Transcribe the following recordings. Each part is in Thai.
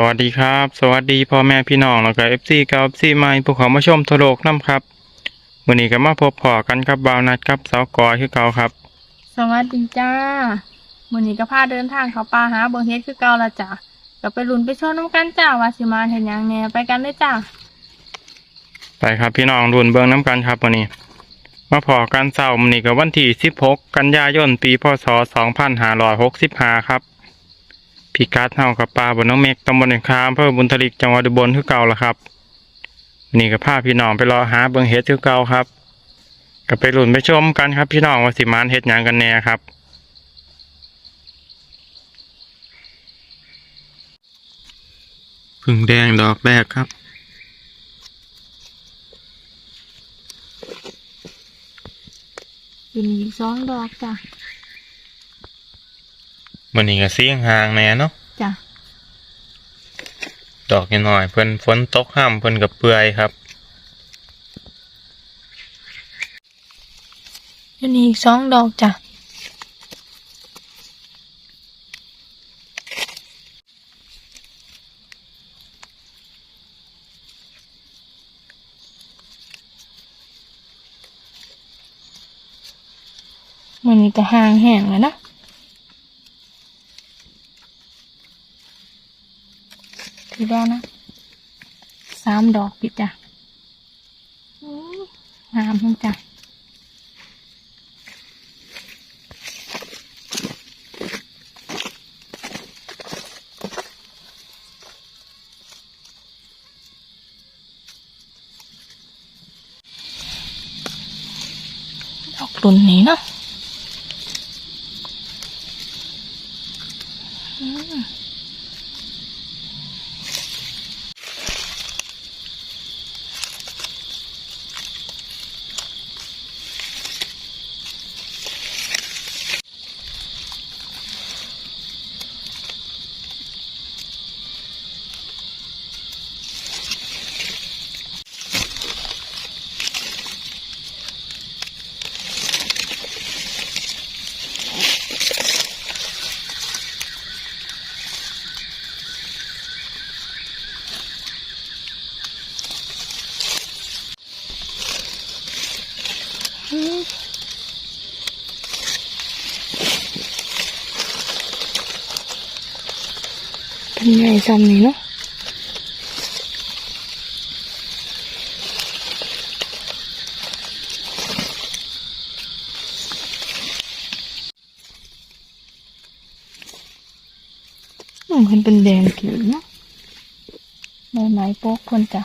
สวัสดีครับ สวัสดีพ่อแม่พี่น้องแล้วก็เอฟซีกับเอฟซีใหม่ผู้เขามาชมทั่วโลกนํครับวันนี้ก็มาพบพอกันครับบ่าวนัดกับสาวกอยคือเก่าครับ สวัสดีจ้ามื้อนี้ก็พาเดินทางเข้าป่าหาเบิ่งเฮ็ดคือเก่าละจ้ะก็ไปลุ้นไปชมน้ำกันจ้าว่าสิมาเฮ็ดหยังแหน่ไปกันเลยจ้าไปครับพี่น้องรุนเบิงน้ำกันครับวันนี้ มาพอกันเสาร์มื้อนี้ก็วันที่ 16 กันยายนปีพศ 2565 ครับ พิกัดเฮากับปลาบนน้องเมกตำบลแห่งคามอำเภอบุญทลิกจังหวัดอุบลคือเก่าละครับวันนี้ก็พาพี่น้องไปรอหาเบิงเฮ็ดคือเก่าครับก็ไปลุ้นไปชมกันครับ พี่น้องว่าสิมานเฮ็ดหยังกันแน่ครับพึ่งแดงดอกแรกครับอยู่นี่อีกสองดอกจ้ะ มันนี่ก็เสียงห่างแน่เนาะจ้ะดอกน้อยๆเพิ่นฝนตกห้ามเพิ่นกับเปื่อยครับอยู่นี่อีกสองดอกจ้ะมันนี้ก็ห่างแห้งแล้วเนาะ ทีแรกนะสามดอกปิดจ้ะอื้องามจังจ้ะดอกรุ่นนี้เนาะ เป็นไงซ้ำนี่เนาะอืมมันเป็นแดงผิวเนาะใบไม้โป๊กคนจ้ะ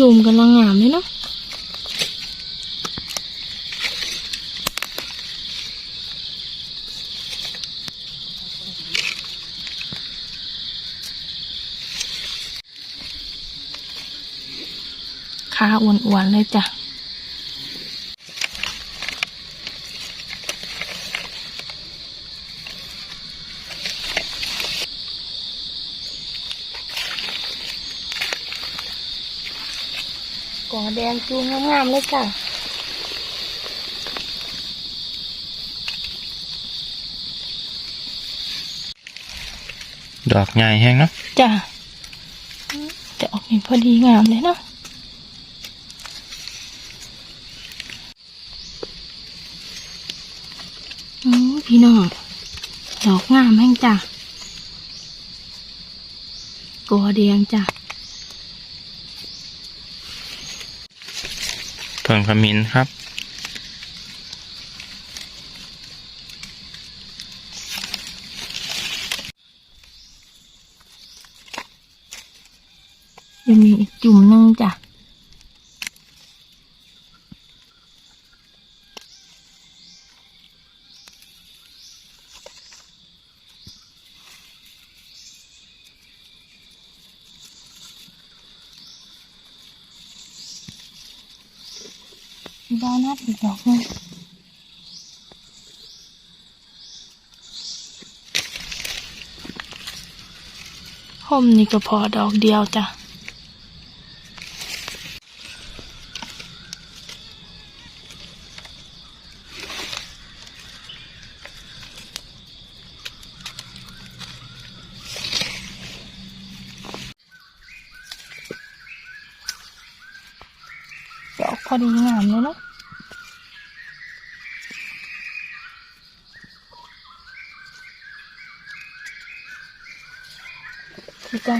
จุ่มกันลังงามเลยเนาะขาอ้วนๆเลยจ้ะ กอแดงจูงงามๆเลยจ้ะดอกใหญ่แห้งเนาะจ้ะจะออกเป็นพอดีงามเลยเนาะโอ้พี่น้องดอกงามแห้งจ้ะกอแดงจ้ะ เพิ่งขมิ้นครับ ยังมีอีกจุ่มนึงจ้ะ ด้านหน้าอีกดอกหนึงห่มนี่ก็พอดอกเดียวจ้ะ ดอกพอดีงามเลยเนาะ พี่จ้ะ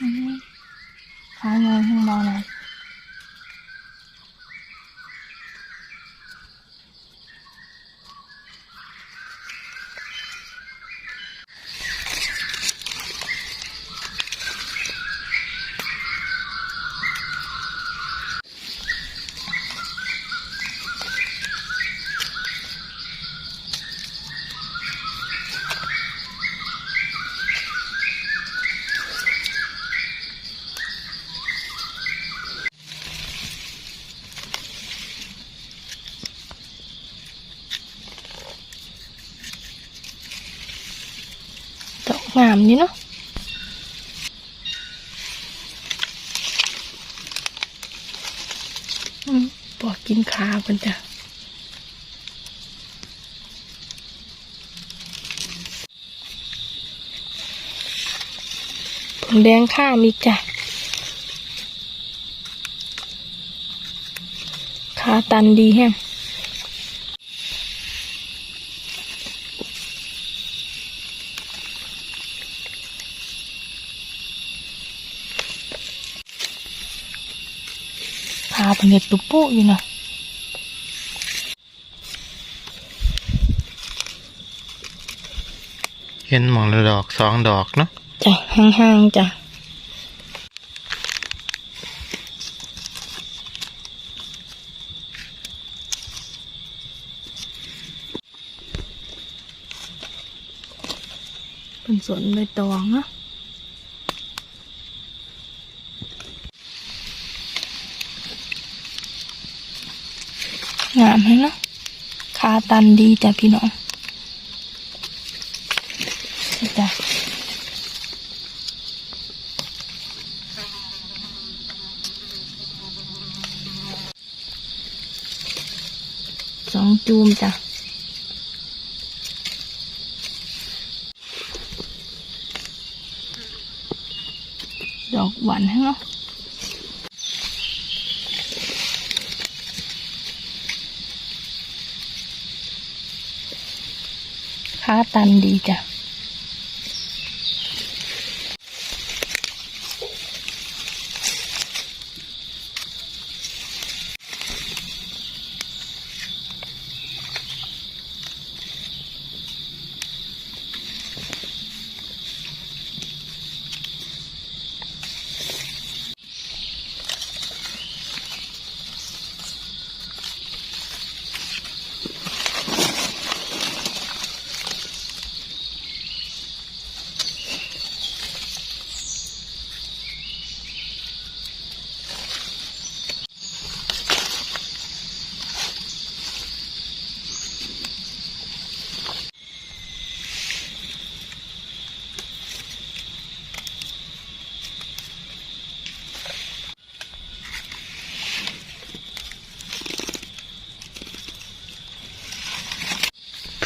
อืมหางานข้างบนนะดอก งามนี่เนาะอืมปอกกินขาเพิ่นจ้ะผงแดงข้ามอีกจ้ะขาตันดีแฮง เป็นเห็ดตุปุอยู่นะเห็นหมองละดอกสองดอกเนาะจ้ะห่างๆจ้ะเป็นสวนใบตองเนาะ งามให้เนาะขาตันดีจ้ะพี่น้องจ้ะสองจูมจ้ะดอกหวานให้เนาะ ค้าตันดีจ้ะ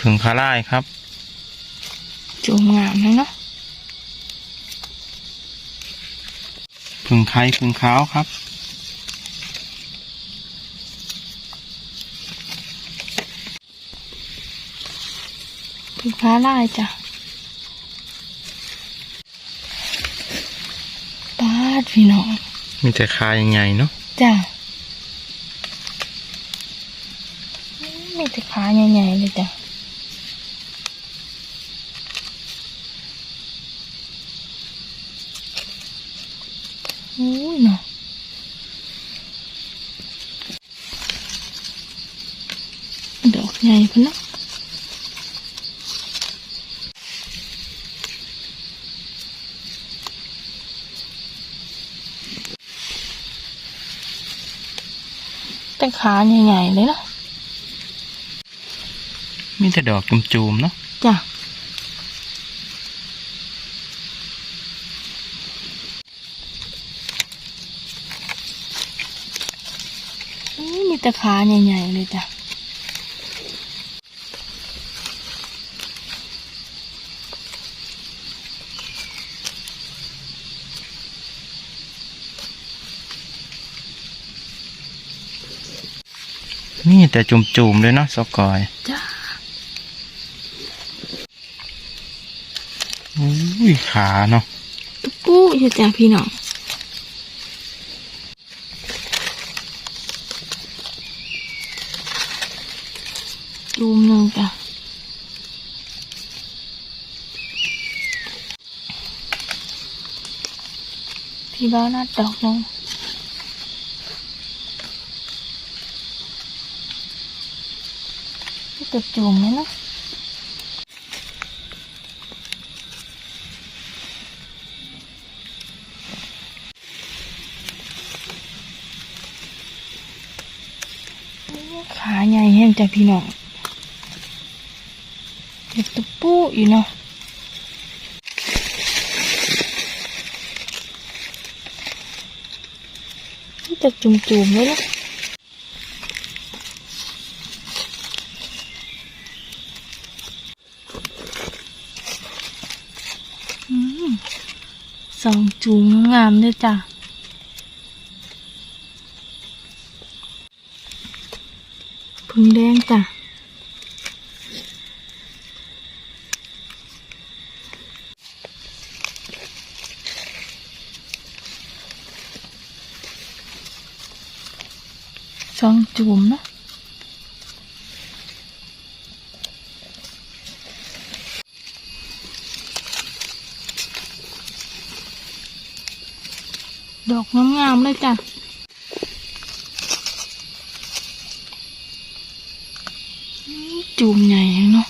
ผึ่งขาล่ายครับ จูมงามให้เนาะผึ่งไข่ผึ่งขาวครับพึ่งฟ้าลายจ้ะปาดพี่น้องมีแต่คายังไงเนาะจ้ะมีแต่ขาใหญ่ๆเลยจ้ะ ใหญ่พนะแต่ขาใหญ่ๆเลยนะมีแต่ดอกจุ่มๆเนาะจ้ะมีแต่ขาใหญ่ๆเลยจ้ะ มีแต่จุ่มๆเลยเนาะสกอยจ้าอุ้ยขาเนาะตุ๊กกู้อยู่จ้ะพี่น้องจูมหนึ่งจ้ะพี่บ้าวนัดดอกหนึง นี่ตัวจูมเลยเนาะขาใหญ่แห้งจ้ะพี่น้องเด็ดตุ๊ปูอยู่เนาะจะจุ่มๆเลยเนาะอืม สองจุ่มงามเลยจ้ะพึ่งแดงจ้ะสองจุ่มนะ ดอกงามๆเลยจ้ะจูมใหญ่เนาะ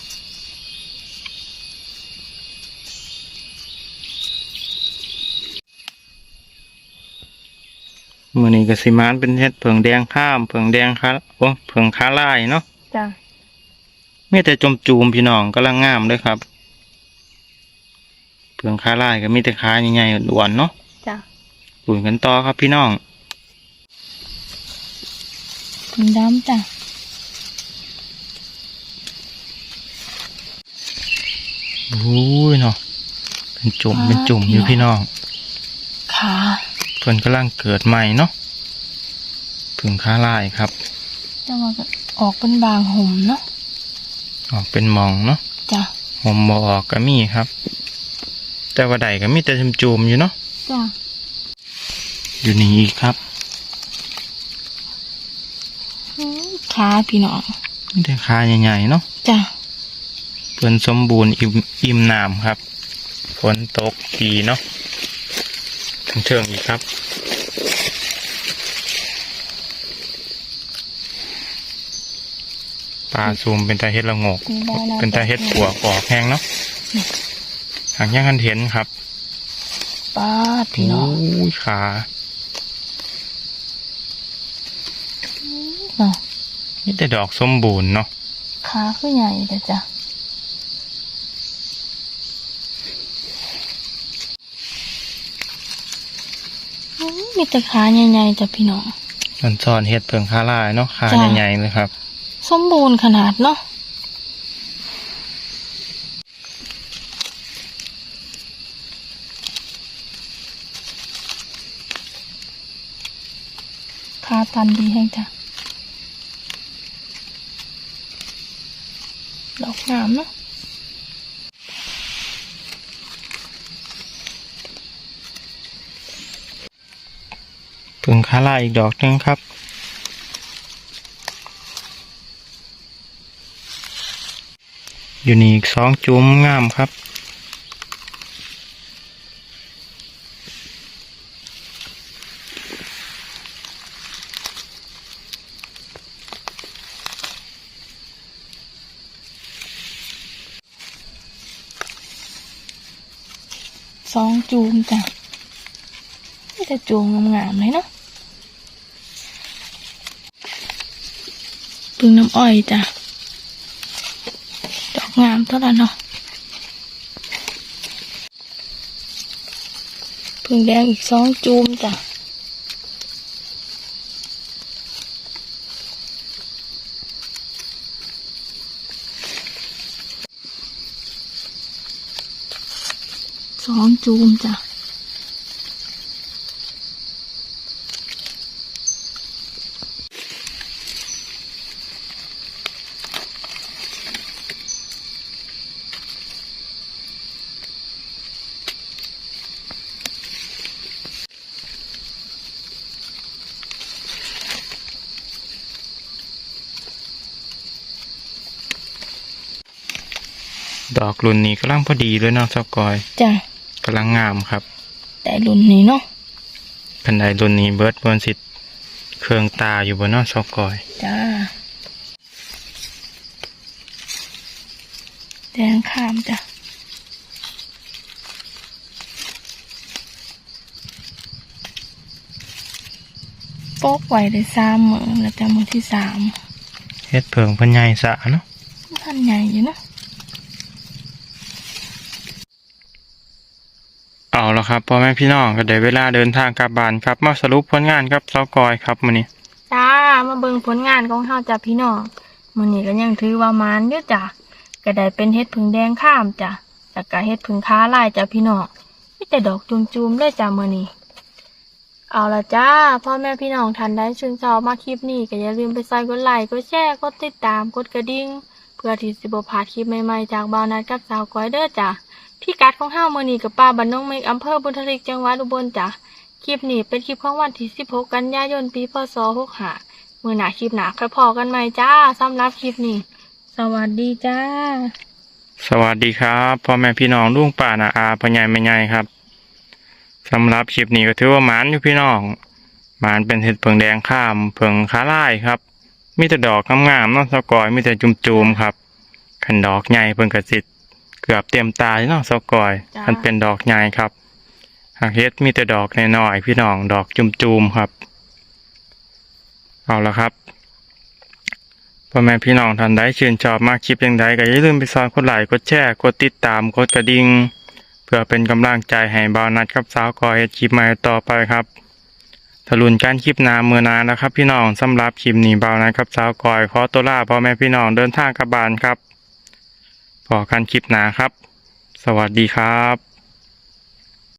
มือนี้ก็สิมานเป็นเฮ็ดเผิงแดงข้ามเผิงแดงขาโอ้เผิงขาลายเนาะจ้ะมีแต่จุ่มๆพี่น้องกำลังงามเลยครับเผิงขาลายก็มีแต่ขาใหญ่ๆอ้วนๆเนาะจ้ะ ปุ่นกันต่อครับพี่น้องถึงดำจ้ะโอ้ยเนาะเป็นจุ่มเป็นจุ่มอยู่พี่น้องขาเพิ่นกำลังเกิดใหม่เนาะเผิงขาลายครับจะมาก็ออกเป็นบางห่มเนาะออกเป็นหมองเนาะจ้ะผมบออกก็มีครับ แต่ว่าใดก็มีแต่จุ่มๆอยู่เนาะจ้ะ อยู่นี่อีกครับอืมขาพี่น้องมีแต่ขาใหญ่ๆเนาะจ้ะเพิ่นสมบูรณ์อิ่มอิ่มน้ำครับฝนตกดีเนาะถึงเชิงอีกครับปลาซูมเป็นตาเฮ็ดละโงกมีใบลาเป็นตาเฮ็ดปัวกออกแห้งเนาะหางย่างกันเห็นครับป้าดพี่น้องโอ้ยขา เนาะ นี่แต่ดอกสมบูรณ์เนาะขาคือใหญ่เลยจ้ะอืมมีแต่ขาใหญ่ๆจ้ะพี่น้องมันซ่อนเห็ดเพิงคาลายเนาะขาจ้ะใหญ่ๆเลยครับ สมบูรณ์ขนาดเนาะขาตันดีแห้งจ้ะ ดอก งามเนาะเพิงคาลายอีกดอกหนึงครับอยู่นี่อีกสองจุ้มงามครับ chua ngâm ngàm đấy nó bưng năm oi ta đọt ngàm đó là nó. Bưng đang bị xón chuông ta xón chuông ta อกรุ่นนี้กำลังพอดีเลยเนาะสกอยจ้ะกำลังงามครับ แต่รุ่นนี้เนาะคันใดรุ่นนี้เบิร์ดบนสิทธิ์เครื่องตาอยู่บนเนาะสกอยจ้าแดงข้ามจ้ะโป๊กไว้ได้สามมือแล้วจ้ะมือที่สามเฮ็ดเพิงเพันใหญ่สะเนาะท่านใหญ่อยู่เนาะ เอาละ ครับพ่อแม่พี่น้องก็ได้เวลาเดินทางกลับบ้านครับ มาสรุปผลงานกับสกอยครับมื้อนี้จ้ามาเบิ่งผลงานของเฮาจ้ะพี่น้องมื้อนี้ก็ยังถือว่ามานอยู่จ้ะก็ได้เป็นเฮ็ดผึ่งแดงข้ามจ้ะแล้วก็เฮ็ดผึ่งค้าลายจ้ะพี่น้องมีแต่ดอกจุมๆเลยจ้ะมื้อนี้เอาละจ้าพ่อแม่พี่น้องท่านใดชื่นชอบมาคลิปนี้ก็อย่าลืมไปใส่กดไลค์กดแชร์กดติดตามกดกระดิ่งเพื่อที่สิบ่พลาดคลิปใหม่ๆจากบ่าวนัดกับสาวก้อยเด้อจ้ะ พี่กัดของเฮามือนีกับป้าบ้านน้องเมกอำเภอบุญทลิกจังหวัดอุบลจ้ะคลิปนี้เป็นคลิปของวันที่ 16 กันยายนปีพศ65มื้อหนาคลิปหนาค่อยพอกันใหม่จ้าสำหรับคลิปนี้ สวัสดีจ้า สวัสดีครับพ่อแม่พี่น้องลุงป้านาอาพ่อใหญ่แม่ใหญ่ครับสำหรับคลิปนี้ก็ถือว่าหมานอยู่พี่น้องหมานเป็นเห็ดเพิงแดงข้ามเพิงขาล่ายครับ มีแต่ดอกงามๆเนาะสกอยมีแต่จุ่มๆครับขันดอกใหญ่เพิ่งกระสิทธิ เกือบเต็มตาเลยเนาะสกอย จ้ามันเป็นดอกใหญ่ครับหากเฮ็ดมีแต่ดอกน้อยๆพี่น้องดอกจุมๆครับ เอาละครับพ่อแม่พี่น้องท่านใดชื่นชอบมากคลิปอย่างใดก็อย่าลืมไปซอยกดไลค์กดแชร์กดติดตามกดกระดิ่งเพื่อเป็นกำลังใจให้บ่าวนัดกับสาวกอยเฮ็ดคลิปใหม่ต่อไปครับทะลุนการคลิปหนาเมื่อนานนะครับ พี่น้องสำหรับคลิปนี้บ่าวนัดกับสาวกอยขอตัวลาพ่อแม่พี่น้องเดินทางกลับบ้านครับ พอกันคลิปหนาครับ สวัสดีครับ